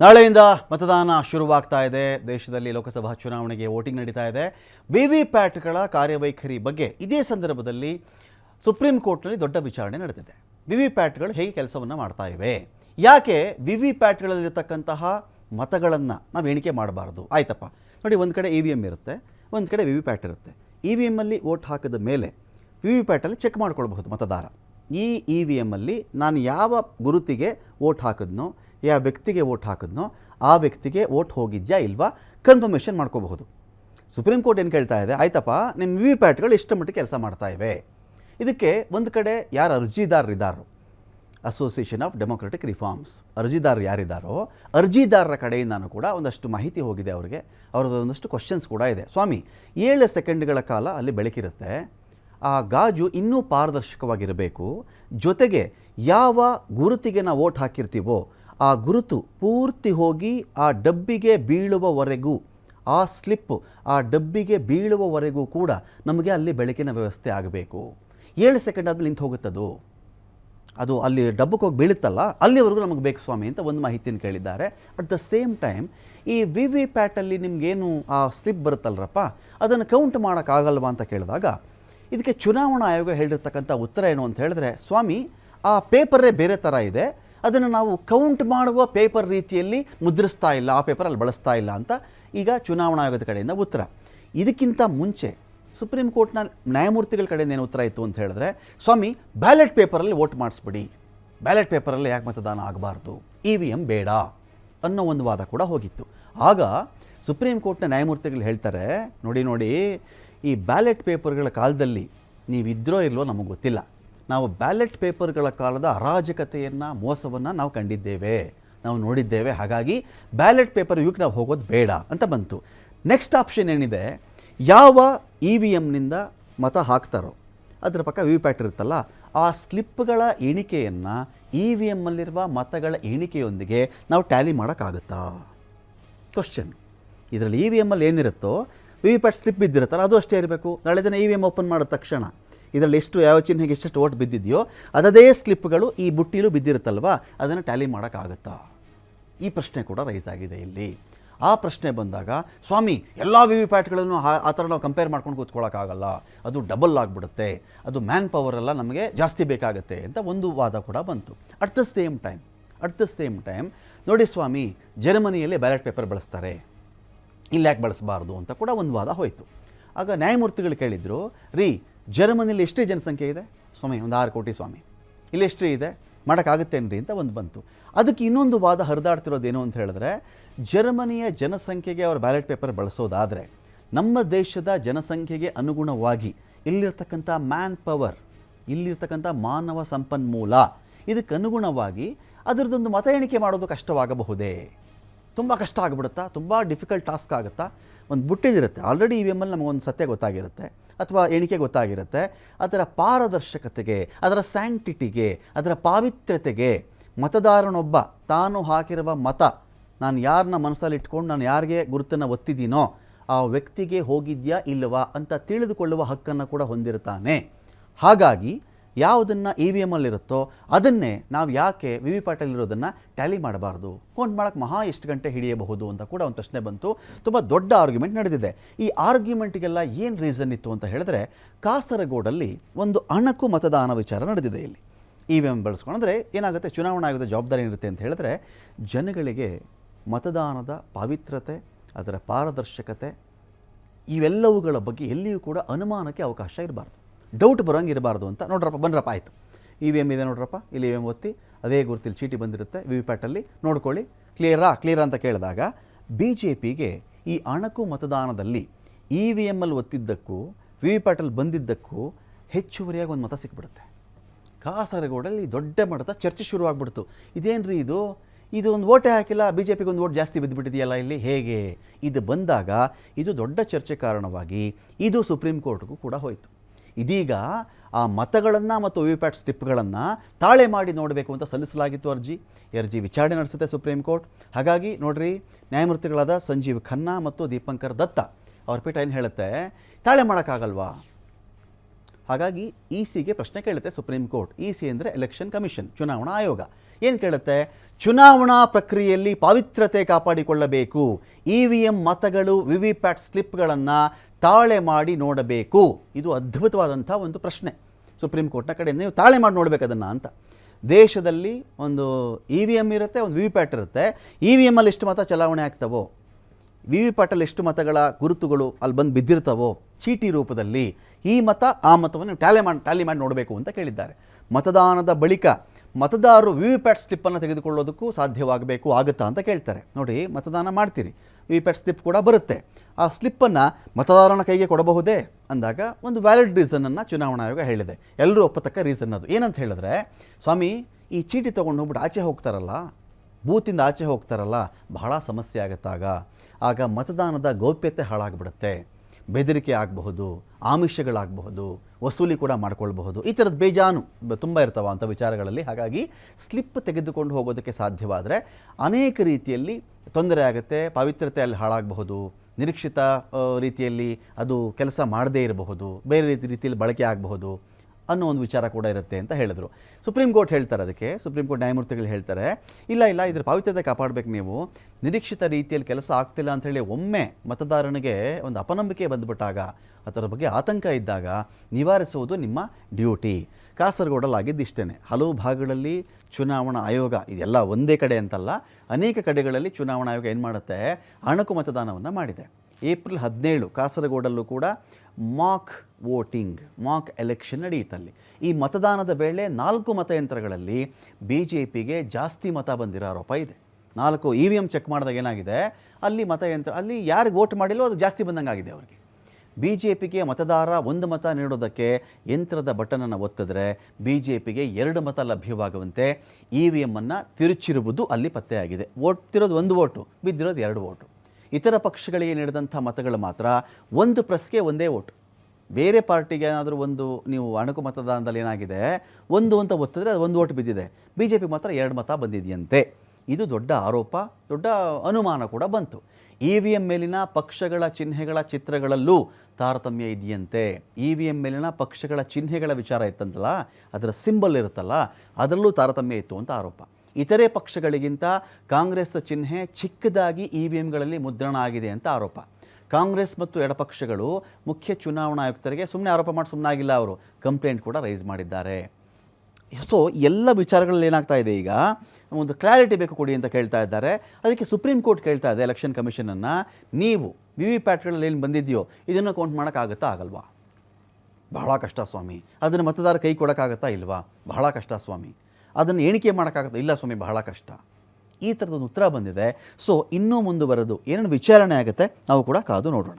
ನಾಳೆಯಿಂದ ಮತದಾನ ಶುರುವಾಗ್ತಾ ಇದೆ. ದೇಶದಲ್ಲಿ ಲೋಕಸಭಾ ಚುನಾವಣೆಗೆ ವೋಟಿಂಗ್ ನಡೀತಾ ಇದೆ. ವಿ ವಿ ಪ್ಯಾಟ್ಗಳ ಕಾರ್ಯವೈಖರಿ ಬಗ್ಗೆ ಇದೇ ಸಂದರ್ಭದಲ್ಲಿ ಸುಪ್ರೀಂ ಕೋರ್ಟ್ನಲ್ಲಿ ದೊಡ್ಡ ವಿಚಾರಣೆ ನಡೆದಿದೆ. ವಿ ವಿ ಪ್ಯಾಟ್ಗಳು ಹೇಗೆ ಕೆಲಸವನ್ನು ಮಾಡ್ತಾ ಇವೆ? ಯಾಕೆ ವಿ ವಿ ಪ್ಯಾಟ್ಗಳಲ್ಲಿರ್ತಕ್ಕಂತಹ ಮತಗಳನ್ನು ನಾವು ಎಣಿಕೆ ಮಾಡಬಾರ್ದು? ಆಯ್ತಪ್ಪ. ನೋಡಿ, ಒಂದು ಕಡೆ ಇ ವಿ ಎಂ ಇರುತ್ತೆ, ಒಂದು ಕಡೆ ವಿ ವಿ ಪ್ಯಾಟ್ ಇರುತ್ತೆ. ಇ ವಿ ಎಮ್ಮಲ್ಲಿ ವೋಟ್ ಹಾಕಿದ ಮೇಲೆ ವಿ ವಿ ಪ್ಯಾಟಲ್ಲಿ ಚೆಕ್ ಮಾಡ್ಕೊಳ್ಬಹುದು ಮತದಾರ. ಈ ಇ ವಿ ಎಮ್ಮಲ್ಲಿ ನಾನು ಯಾವ ಗುರುತಿಗೆ ವೋಟ್ ಹಾಕಿದ್ನೋ ಯಾವ ವ್ಯಕ್ತಿಗೆ ವೋಟ್ ಹಾಕಿದ್ನೋ ಆ ವ್ಯಕ್ತಿಗೆ ವೋಟ್ ಹೋಗಿದ್ಯಾ ಇಲ್ವಾ ಕನ್ಫರ್ಮೇಷನ್ ಮಾಡ್ಕೋಬಹುದು. ಸುಪ್ರೀಂ ಕೋರ್ಟ್ ಏನು ಕೇಳ್ತಾ ಇದೆ? ಆಯ್ತಪ್ಪ ನಿಮ್ಮ ವಿ ವಿ ಪ್ಯಾಟ್ಗಳು ಎಷ್ಟು ಮಟ್ಟಿಗೆ ಕೆಲಸ ಮಾಡ್ತಾ ಇವೆ. ಇದಕ್ಕೆ ಒಂದು ಕಡೆ ಯಾರು ಅರ್ಜಿದಾರರಿದ್ದಾರೋ ಅಸೋಸಿಯೇಷನ್ ಆಫ್ ಡೆಮೊಕ್ರೆಟಿಕ್ ರಿಫಾರ್ಮ್ಸ್ ಅರ್ಜಿದಾರರು ಯಾರಿದ್ದಾರೋ ಅರ್ಜಿದಾರರ ಕಡೆಯಿಂದನೂ ಕೂಡ ಒಂದಷ್ಟು ಮಾಹಿತಿ ಹೋಗಿದೆ ಅವರಿಗೆ. ಅವ್ರದ್ದು ಒಂದಷ್ಟು ಕ್ವಶನ್ಸ್ ಕೂಡ ಇದೆ. ಸ್ವಾಮಿ, ಏಳು ಸೆಕೆಂಡ್ಗಳ ಕಾಲ ಅಲ್ಲಿ ಬೆಳಕಿರುತ್ತೆ. ಆ ಗಾಜು ಇನ್ನೂ ಪಾರದರ್ಶಕವಾಗಿರಬೇಕು. ಜೊತೆಗೆ ಯಾವ ಗುರುತಿಗೆ ನಾವು ಓಟ್ ಹಾಕಿರ್ತೀವೋ ಆ ಗುರುತು ಪೂರ್ತಿ ಹೋಗಿ ಆ ಡಬ್ಬಿಗೆ ಬೀಳುವವರೆಗೂ, ಆ ಸ್ಲಿಪ್ಪು ಆ ಡಬ್ಬಿಗೆ ಬೀಳುವವರೆಗೂ ಕೂಡ ನಮಗೆ ಅಲ್ಲಿ ಬೆಳಕಿನ ವ್ಯವಸ್ಥೆ ಆಗಬೇಕು. ಏಳು ಸೆಕೆಂಡ್ ಆದಮೇಲೆ ನಿಂತು ಹೋಗುತ್ತದು. ಅದು ಅಲ್ಲಿ ಡಬ್ಬಕ್ಕೆ ಹೋಗಿ ಬೀಳುತ್ತಲ್ಲ, ಅಲ್ಲಿವರೆಗೂ ನಮಗೆ ಬೇಕು ಸ್ವಾಮಿ ಅಂತ ಒಂದು ಮಾಹಿತಿಯನ್ನು ಕೇಳಿದ್ದಾರೆ. ಅಟ್ ದ ಸೇಮ್ ಟೈಮ್ ಈ ವಿ ವಿ ಪ್ಯಾಟಲ್ಲಿ ನಿಮಗೇನು ಆ ಸ್ಲಿಪ್ ಬರುತ್ತಲ್ರಪ್ಪ, ಅದನ್ನು ಕೌಂಟ್ ಮಾಡೋಕ್ಕಾಗಲ್ವಾ ಅಂತ ಕೇಳಿದಾಗ, ಇದಕ್ಕೆ ಚುನಾವಣಾ ಆಯೋಗ ಹೇಳಿರ್ತಕ್ಕಂಥ ಉತ್ತರ ಏನು ಅಂತ ಹೇಳಿದ್ರೆ, ಸ್ವಾಮಿ, ಆ ಪೇಪರೇ ಬೇರೆ ಥರ ಇದೆ ಅದನ್ನು ನಾವು ಕೌಂಟ್ ಮಾಡುವ ಪೇಪರ್ ರೀತಿಯಲ್ಲಿ ಮುದ್ರಿಸ್ತಾ ಇಲ್ಲ, ಆ ಪೇಪರ್ ಅಲ್ಲಿ ಬಳಸ್ತಾ ಇಲ್ಲ ಅಂತ ಈಗ ಚುನಾವಣಾ ಆಯೋಗದ ಕಡೆಯಿಂದ ಉತ್ತರ. ಇದಕ್ಕಿಂತ ಮುಂಚೆ ಸುಪ್ರೀಂ ಕೋರ್ಟ್ನ ನ್ಯಾಯಮೂರ್ತಿಗಳ ಕಡೆಯಿಂದ ಏನು ಉತ್ತರ ಇತ್ತು ಅಂತ ಹೇಳಿದ್ರೆ, ಸ್ವಾಮಿ ಬ್ಯಾಲೆಟ್ ಪೇಪರಲ್ಲಿ ವೋಟ್ ಮಾಡಿಸ್ಬಿಡಿ. ಬ್ಯಾಲೆಟ್ ಪೇಪರಲ್ಲಿ ಯಾಕೆ ಮತದಾನ ಆಗಬಾರ್ದು? ಇ ವಿ ಎಂ ಬೇಡ ಅನ್ನೋ ಒಂದು ವಾದ ಕೂಡ ಹೋಗಿತ್ತು. ಆಗ ಸುಪ್ರೀಂ ಕೋರ್ಟ್ನ ನ್ಯಾಯಮೂರ್ತಿಗಳು ಹೇಳ್ತಾರೆ, ನೋಡಿ ನೋಡಿ, ಈ ಬ್ಯಾಲೆಟ್ ಪೇಪರ್ಗಳ ಕಾಲದಲ್ಲಿ ನೀವಿದ್ರೋ ಇಲ್ವೋ ನಮಗೆ ಗೊತ್ತಿಲ್ಲ. ನಾವು ಬ್ಯಾಲೆಟ್ ಪೇಪರ್ಗಳ ಕಾಲದ ಅರಾಜಕತೆಯನ್ನು, ಮೋಸವನ್ನು ನಾವು ಕಂಡಿದ್ದೇವೆ. ನಾವು ನೋಡಿದ್ದೇವೆ. ಹಾಗಾಗಿ ಬ್ಯಾಲೆಟ್ ಪೇಪರ್ ಯುಗಕ್ಕೆ ನಾವು ಹೋಗೋದು ಬೇಡ ಅಂತ ಬಂತು. ನೆಕ್ಸ್ಟ್ ಆಪ್ಷನ್ ಏನಿದೆ? ಯಾವ ಇ ವಿ ಎಮ್ನಿಂದ ಮತ ಹಾಕ್ತಾರೋ, ಅದರ ಪಕ್ಕ ವಿ ಪ್ಯಾಟ್ ಇರುತ್ತಲ್ಲ, ಆ ಸ್ಲಿಪ್ಗಳ ಎಣಿಕೆಯನ್ನು ಇ ವಿ ಎಮ್ಮಲ್ಲಿರುವ ಮತಗಳ ಎಣಿಕೆಯೊಂದಿಗೆ ನಾವು ಟ್ಯಾಲಿ ಮಾಡೋಕ್ಕಾಗುತ್ತಾ? ಕ್ವಶನ್ ಇದರಲ್ಲಿ ಇ ವಿ ಎಮ್ಮಲ್ಲಿ ಏನಿರುತ್ತೋ ವಿ ವಿ ಪ್ಯಾಟ್ ಸ್ಲಿಪ್ ಇದ್ದಿರುತ್ತಲ್ಲ ಅದು ಅಷ್ಟೇ ಇರಬೇಕು. ನಾಳೆ ದಿನ ಇ ವಿ ಎಂ ಓಪನ್ ಮಾಡಿದ ತಕ್ಷಣ. ಇದರಲ್ಲಿ ಎಷ್ಟು ಯಾವ ಚಿಹ್ನೆಗೆ ಎಷ್ಟೆಷ್ಟು ಓಟ್ ಬಿದ್ದಿದೆಯೋ ಅದದೇ ಸ್ಲಿಪ್ಗಳು ಈ ಬುಟ್ಟಿಲು ಬಿದ್ದಿರುತ್ತಲ್ವ? ಅದನ್ನು ಟ್ಯಾಲಿ ಮಾಡೋಕ್ಕಾಗುತ್ತಾ? ಈ ಪ್ರಶ್ನೆ ಕೂಡ ರೈಸ್ ಆಗಿದೆ ಇಲ್ಲಿ. ಆ ಪ್ರಶ್ನೆ ಬಂದಾಗ, ಸ್ವಾಮಿ, ಎಲ್ಲ ವಿ ವಿ ಪ್ಯಾಟ್ಗಳನ್ನು ಆ ಥರ ನಾವು ಕಂಪೇರ್ ಮಾಡ್ಕೊಂಡು ಕೂತ್ಕೊಳ್ಳೋಕ್ಕಾಗಲ್ಲ ಅದು ಡಬಲ್ ಆಗಿಬಿಡುತ್ತೆ. ಅದು ಮ್ಯಾನ್ ಪವರ್ ಎಲ್ಲ ನಮಗೆ ಜಾಸ್ತಿ ಬೇಕಾಗುತ್ತೆ ಅಂತ ಒಂದು ವಾದ ಕೂಡ ಬಂತು. At the same time at the same time ನೋಡಿ ಸ್ವಾಮಿ, ಜರ್ಮನಿಯಲ್ಲಿ ಬ್ಯಾಲೆಟ್ ಪೇಪರ್ ಬಳಸ್ತಾರೆ. ಇಲ್ಲಿ ಯಾಕೆ ಬಳಸಬಾರ್ದು ಅಂತ ಕೂಡ ಒಂದು ವಾದ ಹೋಯಿತು. ಆಗ ನ್ಯಾಯಮೂರ್ತಿಗಳು ಕೇಳಿದರು, ರೀ ಜರ್ಮನಿಲಿ ಎಷ್ಟೇ ಜನಸಂಖ್ಯೆ ಇದೆ, ಸ್ವಾಮಿ, ಒಂದು ಆರು ಕೋಟಿ ಸ್ವಾಮಿ. ಇಲ್ಲಿ ಎಷ್ಟೇ ಇದೆ ಮಾಡೋಕ್ಕಾಗುತ್ತೇನ್ರಿ ಅಂತ ಒಂದು ಬಂತು. ಅದಕ್ಕೆ ಇನ್ನೊಂದು ವಾದ ಹರಿದಾಡ್ತಿರೋದೇನು ಅಂತ ಹೇಳಿದ್ರೆ, ಜರ್ಮನಿಯ ಜನಸಂಖ್ಯೆಗೆ ಅವರು ಬ್ಯಾಲೆಟ್ ಪೇಪರ್ ಬಳಸೋದಾದರೆ, ನಮ್ಮ ದೇಶದ ಜನಸಂಖ್ಯೆಗೆ ಅನುಗುಣವಾಗಿ ಇಲ್ಲಿರ್ತಕ್ಕಂಥ ಮ್ಯಾನ್ ಪವರ್ ಇಲ್ಲಿರ್ತಕ್ಕಂಥ ಮಾನವ ಸಂಪನ್ಮೂಲ, ಇದಕ್ಕೆ ಅನುಗುಣವಾಗಿ ಅದರದ್ದೊಂದು ಮತ ಎಣಿಕೆ ಮಾಡೋದು ಕಷ್ಟವಾಗಬಹುದೇ? ತುಂಬ ಕಷ್ಟ ಆಗಿಬಿಡುತ್ತಾ, ತುಂಬ ಡಿಫಿಕಲ್ಟ್ ಟಾಸ್ಕ್ ಆಗುತ್ತಾ, ಒಂದು ಬುಟ್ಟಿದಿರುತ್ತೆ. ಆಲ್ರೆಡಿ ಇ ವಿ ಎಮ್ಮಲ್ಲಿ ನಮಗೊಂದು ಸತ್ಯ ಗೊತ್ತಾಗಿರುತ್ತೆ, ಅಥವಾ ಎಣಿಕೆ ಗೊತ್ತಾಗಿರುತ್ತೆ. ಅದರ ಪಾರದರ್ಶಕತೆಗೆ, ಅದರ ಸ್ಯಾಂಕ್ಟಿಟಿಗೆ ಅದರ ಪಾವಿತ್ರ್ಯತೆಗೆ ಮತದಾರನೊಬ್ಬ, ತಾನು ಹಾಕಿರುವ ಮತ, ನಾನು ಯಾರನ್ನ ಮನಸ್ಸಲ್ಲಿ ಇಟ್ಕೊಂಡು ನಾನು ಯಾರಿಗೆ ಗುರುತನ್ನು ಒತ್ತಿದ್ದೀನೋ ಆ ವ್ಯಕ್ತಿಗೆ ಹೋಗಿದ್ಯಾ ಇಲ್ಲವಾ ಅಂತ ತಿಳಿದುಕೊಳ್ಳುವ ಹಕ್ಕನ್ನು ಕೂಡ ಹೊಂದಿರ್ತಾನೆ ಹಾಗಾಗಿ ಯಾವುದನ್ನು ಇ ವಿ ಎಮ್ಮಲ್ಲಿರುತ್ತೋ ಅದನ್ನೇ ನಾವು ಯಾಕೆ ವಿ ವಿ ಪ್ಯಾಟಲ್ಲಿರೋದನ್ನು ಟ್ಯಾಲಿ ಮಾಡಬಾರ್ದು? ಕೌಂಟ್ ಮಾಡೋಕ್ಕೆ ಮಹಾ ಎಷ್ಟು ಗಂಟೆ ಹಿಡಿಯಬಹುದು ಅಂತ ಕೂಡ ಒಂದು ಪ್ರಶ್ನೆ ಬಂತು. ತುಂಬ ದೊಡ್ಡ ಆರ್ಗ್ಯುಮೆಂಟ್ ನಡೆದಿದೆ. ಈ ಆರ್ಗ್ಯುಮೆಂಟ್ಗೆಲ್ಲ ಏನು ರೀಸನ್ ಇತ್ತು ಅಂತ ಹೇಳಿದ್ರೆ ಕಾಸರಗೋಡಲ್ಲಿ ಒಂದು ಅಣಕು ಮತದಾನ ವಿಚಾರ ನಡೆದಿದೆ ಇಲ್ಲಿ. ಇ ವಿ ಎಂ ಬಳಸ್ಕೊಂಡ್ರೆ ಏನಾಗುತ್ತೆ? ಚುನಾವಣಾ ಆಯೋಗದ ಜವಾಬ್ದಾರಿ ಏನಿರುತ್ತೆ ಅಂತ ಹೇಳಿದ್ರೆ ಜನಗಳಿಗೆ ಮತದಾನದ ಪಾವಿತ್ರತೆ, ಅದರ ಪಾರದರ್ಶಕತೆ ಇವೆಲ್ಲವುಗಳ ಬಗ್ಗೆ ಎಲ್ಲಿಯೂ ಕೂಡ ಅನುಮಾನಕ್ಕೆ ಅವಕಾಶ ಇರಬಾರ್ದು. ಡೌಟ್ ಬರೋಂಗೆ ಇರಬಾರ್ದು ಅಂತ. ನೋಡ್ರಪ್ಪ ಬಂದ್ರಪ್ಪ ಆಯಿತು. ಇ ವಿ ಎಂ ಇದೆ ನೋಡ್ರಪ್ಪ, ಇಲ್ಲಿ ಇ ವಿ ಎಂ ಒತ್ತಿ ಅದೇ ಗುರುತಿಲಿ ಚೀಟಿ ಬಂದಿರುತ್ತೆ ವಿ ವಿ ಪ್ಯಾಟಲ್ಲಿ ನೋಡ್ಕೊಳ್ಳಿ ಕ್ಲಿಯರಾ ಕ್ಲಿಯರ್ ಅಂತ ಕೇಳಿದಾಗ ಬಿ ಜೆ ಪಿಗೆ ಈ ಅಣಕು ಮತದಾನದಲ್ಲಿ ಇ ವಿ ಎಮ್ಮಲ್ಲಿ ಒತ್ತಿದ್ದಕ್ಕೂ ವಿ ವಿ ಪ್ಯಾಟಲ್ಲಿ ಬಂದಿದ್ದಕ್ಕೂ ಹೆಚ್ಚುವರಿಯಾಗಿ ಒಂದು ಮತ ಸಿಕ್ಬಿಡುತ್ತೆ. ಕಾಸರಗೋಡಲ್ಲಿ ದೊಡ್ಡ ಮಟ್ಟದ ಚರ್ಚೆ ಶುರುವಾಗ್ಬಿಡ್ತು. ಇದೇನ್ರಿ ಇದು? ಇದು ಒಂದು ಓಟೇ ಹಾಕಿಲ್ಲ ಬಿ ಜೆ ಪಿಗೆ ಒಂದು ಓಟ್ ಜಾಸ್ತಿ ಬಿದ್ದುಬಿಟ್ಟಿದೆಯಲ್ಲ ಇಲ್ಲಿ? ಹೇಗೆ? ಇದು ಬಂದಾಗ, ಇದು ದೊಡ್ಡ ಚರ್ಚೆ ಕಾರಣವಾಗಿ, ಇದು ಸುಪ್ರೀಂ ಕೋರ್ಟ್ಗೂ ಕೂಡ ಹೋಯಿತು. ಇದೀಗ ಆ ಮತಗಳನ್ನು ಮತ್ತು ವಿ ಪ್ಯಾಟ್ ಸ್ಲಿಪ್ಗಳನ್ನು ತಾಳೆ ಮಾಡಿ ನೋಡಬೇಕು ಅಂತ ಸಲ್ಲಿಸಲಾಗಿತ್ತು ಅರ್ಜಿ. ಅರ್ಜಿ ವಿಚಾರಣೆ ನಡೆಸುತ್ತೆ ಸುಪ್ರೀಂ ಕೋರ್ಟ್. ಹಾಗಾಗಿ ನೋಡ್ರಿ, ನ್ಯಾಯಮೂರ್ತಿಗಳಾದ ಸಂಜೀವ್ ಖನ್ನಾ ಮತ್ತು ದೀಪಂಕರ್ ದತ್ತ ಅವ್ರ ಪೀಠ ಏನು ಹೇಳುತ್ತೆ? ತಾಳೆ ಮಾಡೋಕ್ಕಾಗಲ್ವಾ? ಹಾಗಾಗಿ ಇ ಸಿಗೆ ಪ್ರಶ್ನೆ ಕೇಳುತ್ತೆ ಸುಪ್ರೀಂ ಕೋರ್ಟ್. ಇ ಸಿ ಅಂದರೆ ಎಲೆಕ್ಷನ್ ಕಮಿಷನ್, ಚುನಾವಣಾ ಆಯೋಗ. ಏನು ಕೇಳುತ್ತೆ? ಚುನಾವಣಾ ಪ್ರಕ್ರಿಯೆಯಲ್ಲಿ ಪಾವಿತ್ರತೆ ಕಾಪಾಡಿಕೊಳ್ಳಬೇಕು. ಇ ವಿ ಎಂ ಮತಗಳು ವಿ ವಿ ಪ್ಯಾಟ್ ಸ್ಲಿಪ್ಗಳನ್ನು ತಾಳೆ ಮಾಡಿ ನೋಡಬೇಕು. ಇದು ಅದ್ಭುತವಾದಂಥ ಒಂದು ಪ್ರಶ್ನೆ. ಸುಪ್ರೀಂ ಕೋರ್ಟ್ನ ಕಡೆಯಿಂದ ನೀವು ತಾಳೆ ಮಾಡಿ ನೋಡಬೇಕು ಅದನ್ನು ಅಂತ. ದೇಶದಲ್ಲಿ ಒಂದು ಇ ವಿ ಎಂ ಇರುತ್ತೆ, ಒಂದು ವಿ ವಿ ಪ್ಯಾಟ್ ಇರುತ್ತೆ. ಇ ವಿ ಎಮ್ಮಲ್ಲಿ ಎಷ್ಟು ಮತ ಚಲಾವಣೆ ಆಗ್ತವೋ, ವಿ ವಿ ಪ್ಯಾಟಲ್ಲಿ ಎಷ್ಟು ಮತಗಳ ಗುರುತುಗಳು ಅಲ್ಲಿ ಬಂದು ಬಿದ್ದಿರ್ತವೋ, ಚೀಟಿ ರೂಪದಲ್ಲಿ ಈ ಮತ ಆ ಮತವನ್ನು ಟ್ಯಾಲಿ ಮಾಡಿ ಟ್ಯಾಲಿ ಮಾಡಿ ನೋಡಬೇಕು ಅಂತ ಕೇಳಿದ್ದಾರೆ. ಮತದಾನದ ಬಳಿಕ ಮತದಾರರು ವಿ ವಿ ಪ್ಯಾಟ್ ಸ್ಲಿಪ್ಪನ್ನು ತೆಗೆದುಕೊಳ್ಳೋದಕ್ಕೂ ಸಾಧ್ಯವಾಗಬೇಕು, ಆಗುತ್ತಾ ಅಂತ ಕೇಳ್ತಾರೆ. ನೋಡಿ, ಮತದಾನ ಮಾಡ್ತೀರಿ. ವಿ ಪ್ಯಾಟ್ ಸ್ಲಿಪ್ ಕೂಡ ಬರುತ್ತೆ. ಆ ಸ್ಲಿಪ್ಪನ್ನು ಮತದಾರನ ಕೈಗೆ ಕೊಡಬಹುದೇ? ಅಂದಾಗ ಒಂದು ವ್ಯಾಲಿಡ್ ರೀಸನನ್ನು ಚುನಾವಣಾ ಆಯೋಗ ಹೇಳಿದೆ. ಎಲ್ಲರೂ ಒಪ್ಪತಕ್ಕ ರೀಸನ್ ಅದು. ಏನಂತ ಹೇಳಿದ್ರೆ, ಸ್ವಾಮಿ, ಈ ಚೀಟಿ ತೊಗೊಂಡು ಹೋಗ್ಬಿಟ್ಟು ಆಚೆ ಹೋಗ್ತಾರಲ್ಲ? ಬೂತಿಂದ ಆಚೆ ಹೋಗ್ತಾರಲ್ಲ? ಬಹಳ ಸಮಸ್ಯೆ ಆಗುತ್ತಾಗ ಆಗ ಮತದಾನದ ಗೌಪ್ಯತೆ ಹಾಳಾಗ್ಬಿಡುತ್ತೆ. ಬೆದರಿಕೆ ಆಗಬಹುದು ಆಮಿಷಗಳಾಗಬಹುದು, ವಸೂಲಿ ಕೂಡ ಮಾಡ್ಕೊಳ್ಬಹುದು. ಈ ಥರದ ಬೇಜಾನು ತುಂಬ ಇರ್ತಾವ ಅಂಥ ವಿಚಾರಗಳಲ್ಲಿ. ಹಾಗಾಗಿ ಸ್ಲಿಪ್ ತೆಗೆದುಕೊಂಡು ಹೋಗೋದಕ್ಕೆ ಸಾಧ್ಯವಾದರೆ ಅನೇಕ ರೀತಿಯಲ್ಲಿ ತೊಂದರೆ ಆಗುತ್ತೆ ಪವಿತ್ರತೆ ಅಲ್ಲಿ ಹಾಳಾಗಬಹುದು, ನಿರೀಕ್ಷಿತ ರೀತಿಯಲ್ಲಿ ಅದು ಕೆಲಸ ಮಾಡದೇ ಇರಬಹುದು, ಬೇರೆ ರೀತಿ ರೀತಿಯಲ್ಲಿ ಬಳಕೆ ಆಗಬಹುದು. ಅನ್ನೋ ಒಂದು ವಿಚಾರ ಕೂಡ ಇರುತ್ತೆ ಅಂತ ಹೇಳಿದ್ರು. ಸುಪ್ರೀಂ ಕೋರ್ಟ್ ಹೇಳ್ತಾರೆ ಅದಕ್ಕೆ, ಸುಪ್ರೀಂ ಕೋರ್ಟ್ ನ್ಯಾಯಮೂರ್ತಿಗಳು ಹೇಳ್ತಾರೆ, ಇಲ್ಲ ಇಲ್ಲ, ಇದ್ರ ಪಾವಿತ್ರ್ಯತೆ ಕಾಪಾಡಬೇಕು ನೀವು. ನಿರೀಕ್ಷಿತ ರೀತಿಯಲ್ಲಿ ಕೆಲಸ ಆಗ್ತಿಲ್ಲ ಅಂಥೇಳಿ ಒಮ್ಮೆ ಮತದಾರನಿಗೆ ಒಂದು ಅಪನಂಬಿಕೆ ಬಂದುಬಿಟ್ಟಾಗ, ಅದರ ಬಗ್ಗೆ ಆತಂಕ ಇದ್ದಾಗ ನಿವಾರಿಸುವುದು ನಿಮ್ಮ ಡ್ಯೂಟಿ. ಕಾಸರಗೋಡಲ್ಲಿ ಆಗಿದ್ದು ಇಷ್ಟೇ ಹಲವು ಭಾಗಗಳಲ್ಲಿ ಚುನಾವಣಾ ಆಯೋಗ, ಇದೆಲ್ಲ ಒಂದೇ ಕಡೆ ಅಂತಲ್ಲ, ಅನೇಕ ಕಡೆಗಳಲ್ಲಿ ಚುನಾವಣಾ ಆಯೋಗ ಏನು ಮಾಡುತ್ತೆ? ಅಣಕು ಮತದಾನವನ್ನು ಮಾಡಿದೆ. ಏಪ್ರಿಲ್ ಹದಿನೇಳು, ಕಾಸರಗೋಡಲ್ಲೂ ಕೂಡ ಮಾಕ್ ವೋಟಿಂಗ್ ಮಾಕ್ ಎಲೆಕ್ಷನ್ ನಡೆಯುತ್ತಲ್ಲಿ ಈ ಮತದಾನದ ವೇಳೆ ನಾಲ್ಕು ಮತಯಂತ್ರಗಳಲ್ಲಿ ಬಿ ಜೆ ಪಿಗೆ ಜಾಸ್ತಿ ಮತ ಬಂದಿರೋ ಆರೋಪ ಇದೆ. ನಾಲ್ಕು ಇ ವಿ ಎಂ ಚೆಕ್ ಮಾಡಿದಾಗ ಏನಾಗಿದೆ? ಅಲ್ಲಿ ಮತಯಂತ್ರ, ಅಲ್ಲಿ ಯಾರಿಗೆ ವೋಟ್ ಮಾಡಿಲ್ಲೋ ಅದು ಜಾಸ್ತಿ ಬಂದಂಗೆ ಆಗಿದೆ ಅವರಿಗೆ. ಬಿ ಜೆ ಪಿಗೆ ಮತದಾರ ಒಂದು ಮತ ನೀಡೋದಕ್ಕೆ ಯಂತ್ರದ ಬಟನನ್ನು ಒತ್ತಿದ್ರೆ ಬಿ ಜೆ ಪಿಗೆ ಎರಡು ಮತ ಲಭ್ಯವಾಗುವಂತೆ ಇ ವಿ ಎಮ್ಮನ್ನು ತಿರುಚಿರುವುದು ಅಲ್ಲಿ ಪತ್ತೆಯಾಗಿದೆ. ಓಟ್ತಿರೋದು ಒಂದು ಓಟು ಬಿದ್ದಿರೋದು ಎರಡು ಓಟು ಇತರ ಪಕ್ಷಗಳಿಗೆ ನೀಡಿದಂಥ ಮತಗಳು ಮಾತ್ರ ಒಂದು ಪ್ರೆಸ್ಗೆ ಒಂದೇ ಓಟ್ ಬೇರೆ ಪಾರ್ಟಿಗೆ ಏನಾದರೂ ಒಂದು ನೀವು ಅಣಕು ಮತದಾನದಲ್ಲಿ ಏನಾಗಿದೆ, ಒಂದು ಅಂತ ಒತ್ತಿದ್ರೆ ಅದು ಒಂದು ಓಟ್ ಬಿದ್ದಿದೆ. ಬಿ ಜೆ ಪಿ ಮಾತ್ರ ಎರಡು ಮತ ಬಂದಿದೆಯಂತೆ. ಇದು ದೊಡ್ಡ ಆರೋಪ, ದೊಡ್ಡ ಅನುಮಾನ ಕೂಡ ಬಂತು. ಇ ವಿ ಎಂ ಮೇಲಿನ ಪಕ್ಷಗಳ ಚಿಹ್ನೆಗಳ ಚಿತ್ರಗಳಲ್ಲೂ ತಾರತಮ್ಯ ಇದೆಯಂತೆ. ಇ ವಿ ಎಂ ಮೇಲಿನ ಪಕ್ಷಗಳ ಚಿಹ್ನೆಗಳ ವಿಚಾರ ಇತ್ತಂತಲ್ಲ, ಅದರ ಸಿಂಬಲ್ ಇರುತ್ತಲ್ಲ, ಅದರಲ್ಲೂ ತಾರತಮ್ಯ ಇತ್ತು ಅಂತ ಆರೋಪ. ಇತರೆ ಪಕ್ಷಗಳಿಗಿಂತ ಕಾಂಗ್ರೆಸ್ ಚಿಹ್ನೆ ಚಿಕ್ಕದಾಗಿ ಇ ವಿ ಎಂಗಳಲ್ಲಿ ಮುದ್ರಣ ಆಗಿದೆ ಅಂತ ಆರೋಪ. ಕಾಂಗ್ರೆಸ್ ಮತ್ತು ಎಡಪಕ್ಷಗಳು ಮುಖ್ಯ ಚುನಾವಣಾ ಆಯುಕ್ತರಿಗೆ ಸುಮ್ಮನೆ ಆರೋಪ ಮಾಡಿ ಸುಮ್ಮನಾಗಿಲ್ಲ ಅವರು. ಕಂಪ್ಲೇಂಟ್ ಕೂಡ ರೈಸ್ ಮಾಡಿದ್ದಾರೆ. ಸೊ ಎಲ್ಲ ವಿಚಾರಗಳಲ್ಲಿ ಏನಾಗ್ತಾ ಇದೆ ಈಗ? ಒಂದು ಕ್ಲಾರಿಟಿ ಬೇಕು ಕೊಡಿ ಅಂತ ಕೇಳ್ತಾ ಇದ್ದಾರೆ. ಅದಕ್ಕೆ ಸುಪ್ರೀಂ ಕೋರ್ಟ್ ಕೇಳ್ತಾ ಇದೆ ಎಲೆಕ್ಷನ್ ಕಮಿಷನನ್ನು. ನೀವು ವಿ ವಿ ಪ್ಯಾಟ್ಗಳಲ್ಲಿ ಏನು ಬಂದಿದೆಯೋ ಇದನ್ನು ಕೌಂಟ್ ಮಾಡೋಕ್ಕಾಗುತ್ತಾ ಆಗಲ್ವಾ? ಬಹಳ ಕಷ್ಟ ಸ್ವಾಮಿ. ಅದನ್ನು ಮತದಾರ ಕೈ ಕೊಡೋಕ್ಕಾಗತ್ತಾ ಇಲ್ವಾ? ಬಹಳ ಕಷ್ಟ ಸ್ವಾಮಿ. ಅದನ್ನು ಎಣಿಕೆ ಮಾಡೋಕ್ಕಾಗುತ್ತೆ. ಇಲ್ಲ ಸ್ವಾಮಿ, ಬಹಳ ಕಷ್ಟ. ಈ ಥರದೊಂದು ಉತ್ತರ ಬಂದಿದೆ. ಸೊ ಇನ್ನೂ ಮುಂದುವರೆದು ಏನೇನು ವಿಚಾರಣೆ ಆಗುತ್ತೆ, ನಾವು ಕೂಡ ಕಾದು ನೋಡೋಣ.